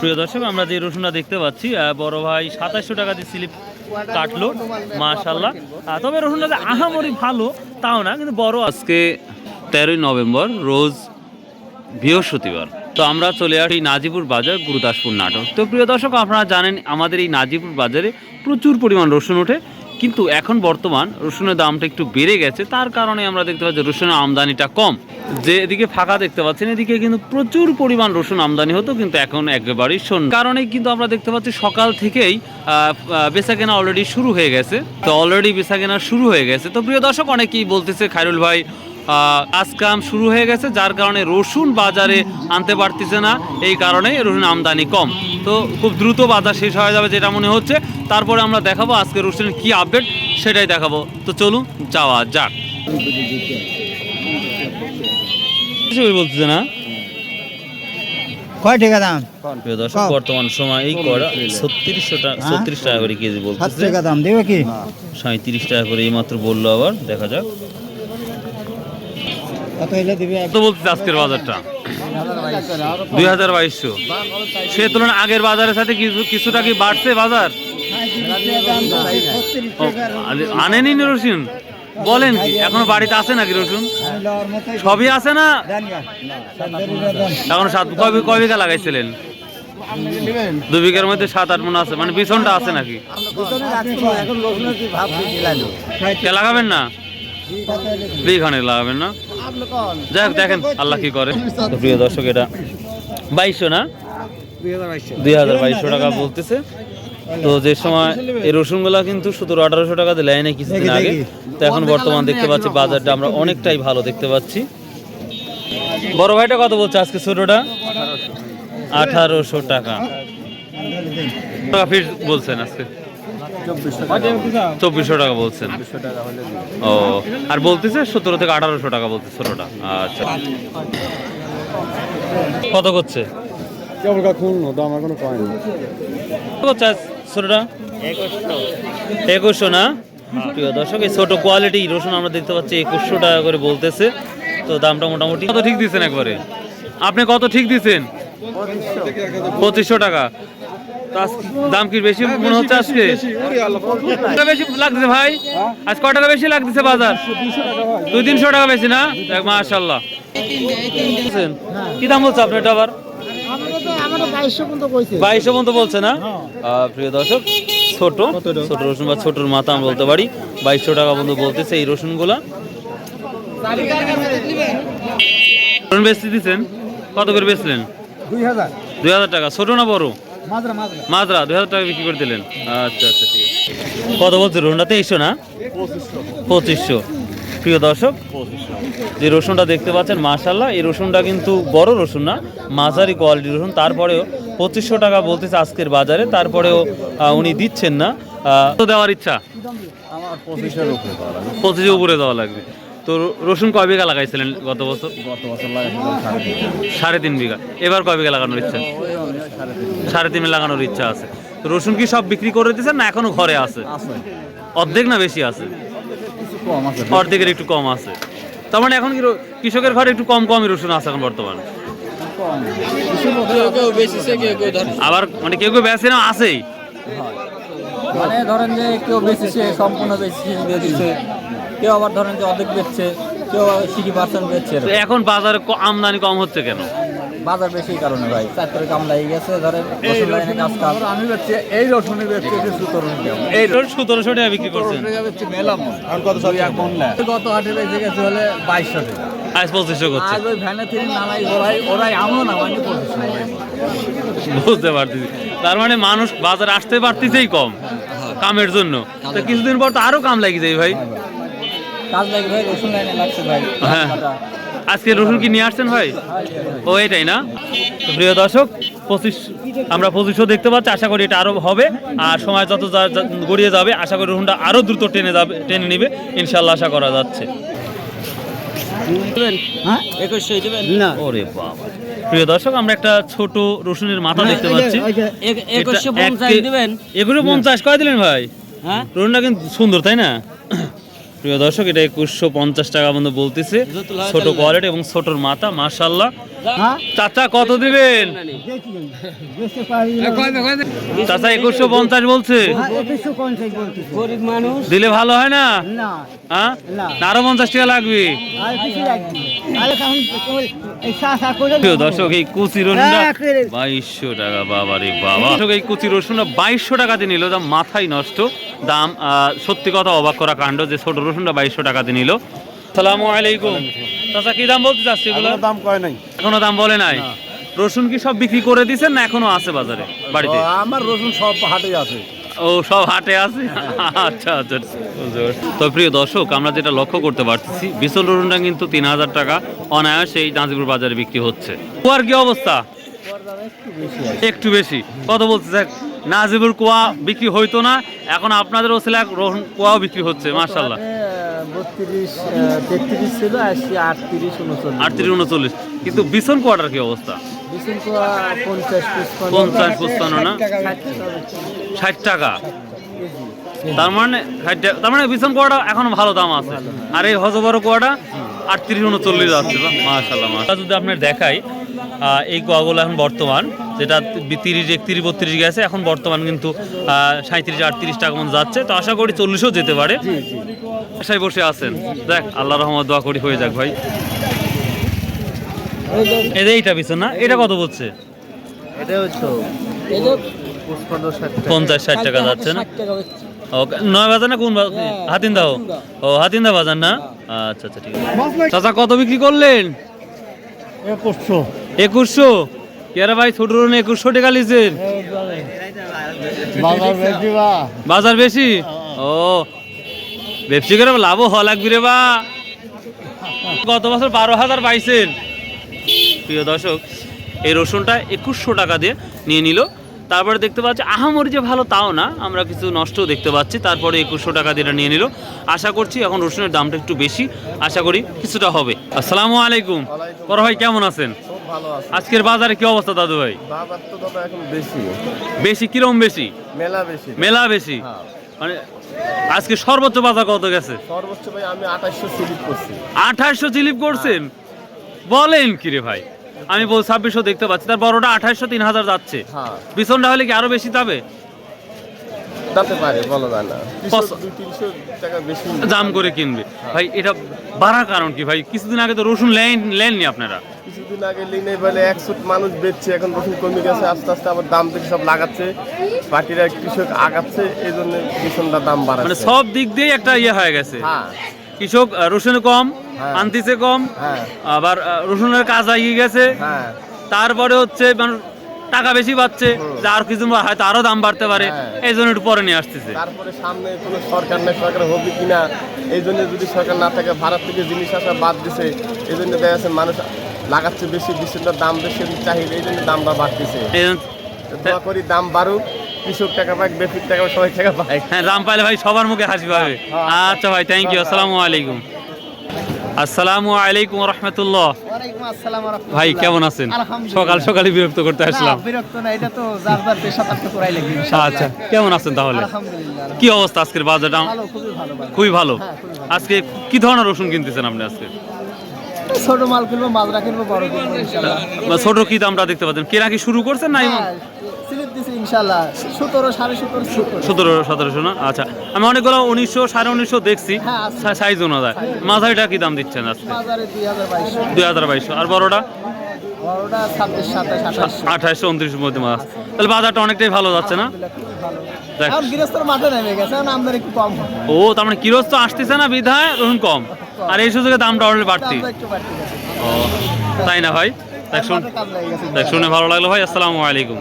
প্রিয় দর্শক, আমরা যে রসুনটা দেখতে পাচ্ছি বড় ভাই সাতাশশো টাকা দিয়ে স্লিপ কাটলো মাশাল্লাহ তবে রসুনটা যে আহামরি ভালো, তাও না, কিন্তু বড় আজকে তেরোই নভেম্বর, রোজ বৃহস্পতিবার। তো আমরা চলে আসি নাজিপুর বাজার, গুরুদাসপুর নাটক। তো প্রিয় দর্শক, আপনারা জানেন, আমাদের এই নাজিপুর বাজারে প্রচুর পরিমাণ রসুন ওঠে। কিন্তু এখন বর্তমান রসুনের দামটা একটু বেড়ে গেছে, তার কারণে আমরা দেখতে পাচ্ছি রসুনের আমদানিটা কম। যে এদিকে ফাঁকা দেখতে পাচ্ছেন, এদিকে কিন্তু প্রচুর পরিমাণ রসুন আমদানি হতো, কিন্তু এখন একেবারেই শূন্য। কারণে কিন্তু আমরা দেখতে পাচ্ছি সকাল থেকেই বেচা কেনা অলরেডি শুরু হয়ে গেছে। তো অলরেডি বেচা কেনা শুরু হয়ে গেছে। তো প্রিয় দর্শক, অনেকেই বলতেছে, খায়রুল ভাই আহ, কাজ কাম শুরু হয়ে গেছে যার কারণে রসুন বাজারে আনতে পারতেছে না এই কারণে রসুন আমদানি কম। তো খুব দ্রুত বাজার শেষ হয়ে যাবে যেটা মনে হচ্ছে। তারপরে আমরা দেখাবো আজকে রসুনের কি আপডেট সেটাই দেখাবো। তো চলুন যাওয়া যাক। বলতেছে না? কয় টাকা দাম? প্রিয় দর্শক বর্তমান সময় এই করা ছত্রিশশো টাকা? ছত্রিশ টাকা করে কেজি সাত বলতেছে টাকা দাম দেবে কি? সাঁত্রিশ টাকা করে এই মাত্র বলল আবার দেখা যাক। কত বলতেছে আজকের বাজারটা। দুই হাজার বাইশশো। সে তুলনায় আগের বাজারের সাথে কিছু কিছুটা কি বাড়ছে বাজার? আনেনি রসুন? বলেন কি এখনও বাড়িতে আছে নাকি রসুন? সবই আছে না? এখন সাত কয় বি- কয় বিঘা লাগাইছিলেন? দু বিঘার মধ্যে সাত আট মনে আছে। মানে বিছনটা আছে নাকি? লাগাবেন না? বিঘানে লাগাবেন না? যাই হোক দেখেন আল্লাহ কি করে। প্রিয় দর্শক এটা বাইশশো না? দুই হাজার বাইশশো টাকা বলতেছে। তো যে সময় এই রসুনগুলা কিন্তু সতেরো আঠারোশো টাকা দিলে নেই কিছুদিন আগে। তো এখন বর্তমান দেখতে পাচ্ছি বাজারটা আমরা অনেকটাই ভালো দেখতে পাচ্ছি। বড় ভাইটা কত বলছে আজকে ছোটটা? আঠারোশো টাকা। টাকা ফিস বলছেন আজকে। চব্বিশশো টাকা বলছেন। ও, আর বলতেছে সতেরো থেকে আঠারোশো টাকা বলছে ছোটটা। আচ্ছা। কত করছে? ছোটটা? একুশশো না? প্রিয় দর্শক, এই ছোট কোয়ালিটি রসুন আমরা দেখতে পাচ্ছি একুশশো টাকা করে বলতেছে। তো দামটা মোটামুটি কত ঠিক দিচ্ছেন একবারে? আপনি কত ঠিক দিচ্ছেন পঁচিশশো টাকা। দাম কি বেশি মনে হচ্ছে আজকে? বেশি লাগতেছে ভাই। আজ কয় টাকা বেশি লাগতেছে বাজার? দুই তিনশো টাকা বেশি না? মাশাল্লাহ কি দাম বলছে আপনার এটা আবার? বাইশশো পর্যন্ত বলছে না? প্রিয় দর্শক ছোট ছোট রসুন বা ছোটর মাথা আমি বলতে পারি। বাইশশো টাকা পর্যন্ত বলতেছে এই রসুনগুলা। রসুন বেচতে দিচ্ছেন কত করে বেচলেন? দুই হাজার টাকা। ছোট না বড়? মাজরা দুই হাজার টাকা বিক্রি করে দিলেন। আচ্ছা আচ্ছা ঠিক আছে। কত বলছে রসুনটা তেইশশো না? পঁচিশশো। প্রিয় দর্শক যে রসুনটা দেখতে পাচ্ছেন মাশাল্লাহ এই রসুনটা কিন্তু বড় রসুন না মাঝারি কোয়ালিটির রসুন। তারপরেও পঁচিশশো টাকা বলতেছে আজকের বাজারে তারপরেও উনি দিচ্ছেন না। তো দেওয়ার ইচ্ছা? আমার পঁচিশের উপরে পঁচিশে উপরে দেওয়া লাগবে। তো রসুন কয় বিঘা লাগাইছিলেন গত বছর? গত বছর সাড়ে তিন বিঘা। এবার কয় বিঘা লাগানোর ইচ্ছা? সাড়ে তিন লাগানোর ইচ্ছা আছে। তো রসুন কি সব বিক্রি করে দিচ্ছেন না এখনও ঘরে আছে? অর্ধেক না বেশি আছে? অর্ধেকের একটু কম আছে। তার মানে এখন কি কৃষকের ঘরে একটু কম কমই রসুন আছে এখন বর্তমানে? আবার মানে কেউ কেউ বেছে না আছেই। মানে ধরেন যে কেউ বেচেছে সম্পূর্ণ বেচছে দিচ্ছে। কেউ আবার ধরেন যে অর্ধেক বেচছে কেউ সিটি পার্সেন্ট বেচছে। এখন বাজারে আমদানি কম হচ্ছে কেন? বাজার বেশি কারণে ভাই। চার তারিখ কাম লাগিয়ে গেছে ধরেন রসুন লাইনে কাজ কাজ আমি বেচছি এই রসুনে বেচছি যে সুতরুন এই রোজ সতেরোশো টাকা বিক্রি করছেন বেচছি মেলাম। আর কত দুই এক মন গত হাটে বেচে গেছে হলে বাইশশো টাকা। আজ পঁচিশশো করছে। আজ ওই ভ্যানে থেকে নামাই ওরাই ওরাই আমও না মানে পঁচিশশো বুঝতে পারতেছি। তার মানে মানুষ বাজারে আসতে পারতেছেই কম কামের জন্য। তো কিছুদিন পর তো আরও কাম লাগি যায় ভাই। কাজ লাগে ভাই রসুন লাইনে লাগছে ভাই। হ্যাঁ। আজকে রসুন কি নিয়ে আসছেন ভাই? ও এটাই না? প্রিয় দর্শক পঁচিশ আমরা পঁচিশশো দেখতে পাচ্ছি আশা করি এটা আরও হবে। আর সময় যত গড়িয়ে যাবে আশা করি রসুনটা আরও দ্রুত টেনে যাবে টেনে নিবে। ইনশাল্লাহ আশা করা যাচ্ছে। হ্যাঁ? একুশশো দেবেন? না। ওরে বাবা। প্রিয় দর্শক আমরা একটা ছোট রসুনের মাথা দেখতে পাচ্ছি। একুশশো পঞ্চাশ কয় দিলেন ভাই? হ্যাঁ? রসুনটা কিন্তু সুন্দর তাই না? প্রিয় দর্শক এটা একুশশো পঞ্চাশ টাকা মতো বলতেছে। ছোট কোয়ালিটি এবং ছোটর মাথা মাশাল্লাহ চাচা কত দিবেন। চাচা একুশশো পঞ্চাশ বলছে। হ্যাঁ, দিলে ভালো হয় না? না হ্যাঁ আরও পঞ্চাশ টাকা লাগবে। দর্শক এই কুচি রসুনটা হ্যাঁ, বাইশশো টাকা বাবা রে বাবা। দর্শক এই কুচি রসুনটা বাইশশো টাকাতে নিল। দাম মাথায় নষ্ট। দাম আহ, সত্যি কথা অবাক করা কাণ্ড যে ছোট রসুনটা বাইশশো টাকাতে নিল। সালামু আলাইকুম। চাচা কি দাম বলতে চাচ্ছি এগুলো? দাম কয় নাই? এখনও দাম বলে নাই। রসুন কি সব বিক্রি করে দিছেন না এখনও আছে বাজারে বাড়িতে? আমার রসুন সব হাটে আছে। ও সব হাটে আছে? আচ্ছা আচ্ছা তো প্রিয় দর্শক আমরা যেটা লক্ষ্য করতে পারতেছি বিশাল রসুনটা কিন্তু তিন হাজার টাকা অনায়াসে এই নাজিপুর বাজারে বিক্রি হচ্ছে। কুয়ার কি অবস্থা? একটু বেশি। কত বলতে দেখ নাজিবুর কুয়া বিক্রি হইতো না এখন আপনাদের ওসিলা কুয়াও বিক্রি হচ্ছে মার্শাল্লাহ বত্রিশ তেত্রিশ ছিল আটত্রিশ উনচল্লিশ। আটত্রিশ উনচল্লিশ। কিন্তু বিছন কুয়াটার কি অবস্থা? পঞ্চাশ পঁচপান্ন। না? ষাট টাকা তার মানে ষাট টাকা- তার মানে বিছন কোয়াটা এখন ভালো দাম আছে। আর এই হজবড় কোয়াটা আটত্রিশ উনচল্লিশ আছে মাশাল্লাহ মাশাল্লাহ যদি আপনার দেখাই এই কুয়াগুলো এখন বর্তমান যেটা তিরিশ একত্রিশ বত্রিশ গেছে এখন বর্তমান কিন্তু সাঁত্রিশ আটত্রিশ টাকা মতো যাচ্ছে। তো আশা করি চল্লিশও যেতে পারে। আশায় বসে আছেন। দেখ আল্লাহ রহমত দোয়া করি হয়ে যাক ভাই। এই এইটা বিছন না? এটা কত বলছে এটা হচ্ছে ষাট পঞ্চাশ ষাট টাকা যাচ্ছে না? ওকে নয় বাজার না কোন বা- হাতিন ও হাতিন দা বাজার না? আচ্ছা আচ্ছা ঠিক আছে। চাচা কত বিক্রি করলেন? একুশশো। একুশশো? কেরা ভাই ছোট রুন একুশশো টাকা বা। বাজার বেশি? ও ব্যবসা করে লাভও হওয়া লাগবে রে বা। গত বছর বারো হাজার পাইছেন। প্রিয় দর্শক এই রসুনটা একুশশো টাকা দিয়ে নিয়ে নিল। তারপরে দেখতে পাচ্ছি আহামরি যে ভালো তাও না আমরা কিছু নষ্ট দেখতে পাচ্ছি। তারপরে একুশশো টাকা দিয়ে নিয়ে নিল। আশা করছি এখন রসুনের দামটা একটু বেশি আশা করি কিছুটা হবে। আসসালামু আলাইকুম। বড় ভাই কেমন আছেন? আজকের বাজারে কি অবস্থা দাদু ভাই? বেশি। কিরম বেশি? মেলা বেশি। মেলা বেশি? হ্যাঁ। মানে আজকে সর্বোচ্চ বাজার কত গেছে? সর্বোচ্চ ভাই আমি আঠাশশো সিলিপ করছি। আঠাশশো চিলিপ করছেন? বলেন কিরে ভাই। আমি বল ছাব্বিশশো দেখতে পাচ্ছি। তার বড়টা আঠাশশো তিন হাজার যাচ্ছে। হ্যাঁ। বিছনটা হলে কি আরও বেশি যাবে? পারে বলা যায় না। কত- দুই তিনশো টাকা বেশি। দাম করে কিনবে। ভাই এটা বাড়ার কারণ কি ভাই? কিছুদিন আগে তো রসুন লেন লেননি আপনারা। কিছুদিন আগে লিনে বলে একশো মানুষ বেচছে এখন রসুন কমে গেছে আস্তে আস্তে আবার দাম থেকে সব লাগাচ্ছে। বাকিরা কৃষক আগাচ্ছে এই জন্য রসুনটা দাম মানে সব দিক দিয়ে একটা ইয়ে হয়ে গেছে। হ্যাঁ। কৃষক রসুন কম। আনতিছে কম হ্যাঁ। আবার রসুনের কাজ আগিয়ে গেছে। হ্যাঁ। তারপরে হচ্ছে টাকা বেশি পাচ্ছে যে আর কিছু হয়তো আরও দাম বাড়তে পারে হ্যাঁ। এই জন্য একটু পরে নিয়ে আসতেছে। তারপরে সামনে কোনো সরকার নেই সরকার হবে কিনা এই জন্য যদি সরকার না থাকে ভারত থেকে জিনিস আসা বাদ দিছে এই জন্য দেখা যাচ্ছে মানুষ লাগাচ্ছে বেশি বিশুদ্ধর দাম বেশি চাহিদা এই জন্য দামটা বাড়তেছে। দোয়া করি দাম বাড়ুক কৃষক টাকা পাক বেশির টাকা সবাই টাকা পায় হ্যাঁ দাম পাইলে ভাই সবার মুখে হাসি পাবে। আচ্ছা ভাই থ্যাংক ইউ আসসালামু আলাইকুম। আসসালামু আলাইকুম রহমতুল্লাহ। ভাই কেমন আছেন। সকাল সকালে বিরক্ত করতে আসলাম। বিরক্ত না এটা তো করাই আচ্ছা কেমন আছেন তাহলে? কি অবস্থা আজকের বাজারটা? হ্যাঁ, খুবই ভালো। আজকে কি ধরনের রসুন কিনতেছেন আপনি আজকে? ছোট মাল কিনবো মাজরা কিনবো বড় কিনবো ইনশাল্লাহ। ছোট কি দামটা দেখতে পাচ্ছেন? কেনা কি শুরু করছেন না হ্যাঁ, স্লিপ দিছি ইনশাল্লাহ। সতেরো সাড়ে সতেরো সতেরো সতেরোশো না? আচ্ছা আমি অনেকগুলো উনিশশো সাড়ে উনিশশো দেখছি। হ্যাঁ, সাইজ অনুযায়ী। মাঝারিটা কি দাম দিচ্ছেন আজকে? দুই হাজার বাইশশো। আর বড়টা? বড়টা ছাব্বিশ আঠাশশো আঠাশশো উনত্রিশের মধ্যে মাছ তাহলে বাজারটা অনেকটাই ভালো যাচ্ছে না? ও তার মানে কিরোজ তো আসতেছে না বিধায় কম। আর এই সুযোগে দামটা অলরেডি বাড়তি। ও তাই না ভাই? দেখ শুনে ভালো লাগল ভাই আসসালামু আলাইকুম।